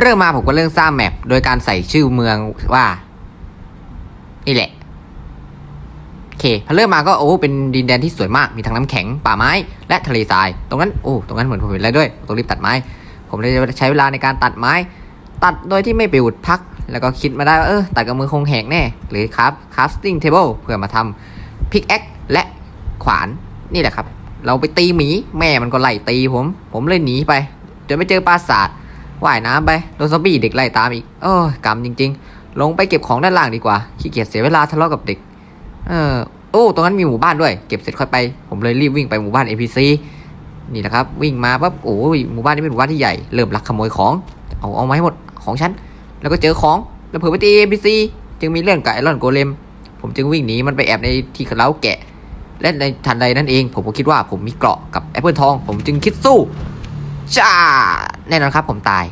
เริ่มมาผมก็เริ่มสร้างแมปโดยการใส่ชื่อเมืองว่า นี่แหละโอเคพอเริ่มมาก็โอ้เป็นดินแดนที่สวยมากมีทั้งน้ำแข็งป่าไม้และทะเลทราย ตรงนั้นโอ้ตรงนั้นเหมือนผมเห็นอะไรด้วยต้องรีบตัดไม้ ผมเลยใช้เวลาในการตัดไม้ ตัดโดยที่ไม่ไปหยุดพัก แล้วก็คิดมาได้ว่าเออตัดกับมือคงแหกแน่ หรือครับ crafting table เพื่อมาทำ pickaxe และขวานนี่แหละครับ เราไปตีหมีแม่มันก็ไล่ตีผม ผมเลยหนีไปจนไปเจอปราสาท ว่ายน้ำไปโดนซอมบี้เด็กไล่ตามอีกโอ้ยกรรมจริง ๆ ลงไปเก็บของด้านล่างดีกว่าขี้เกียจเสียเวลาทะเลาะกับเด็ก เออโอ้ตรงนั้นมีหมู่บ้านด้วย เก็บเสร็จค่อยไปผมเลยรีบวิ่งไปหมู่บ้าน NPC นี่แหละครับ วิ่งมาปั๊บโอ้ยหมู่บ้านนี้เป็นหมู่บ้านที่ใหญ่เริ่มลักขโมยของเอาเอามาให้หมดของฉันแล้วก็เจอของแล้วเผื่อไปตี NPC จึงมีเรื่องกับไอรอนโกเลมผมจึงวิ่งหนีมันไปแอบในที่เล้าแกะ และในทันใดนั้นเอง ผมก็คิดว่าผมมีเกราะกับแอปเปิลทอง ผมจึงคิดสู้จ้า แน่นอนครับผมตาย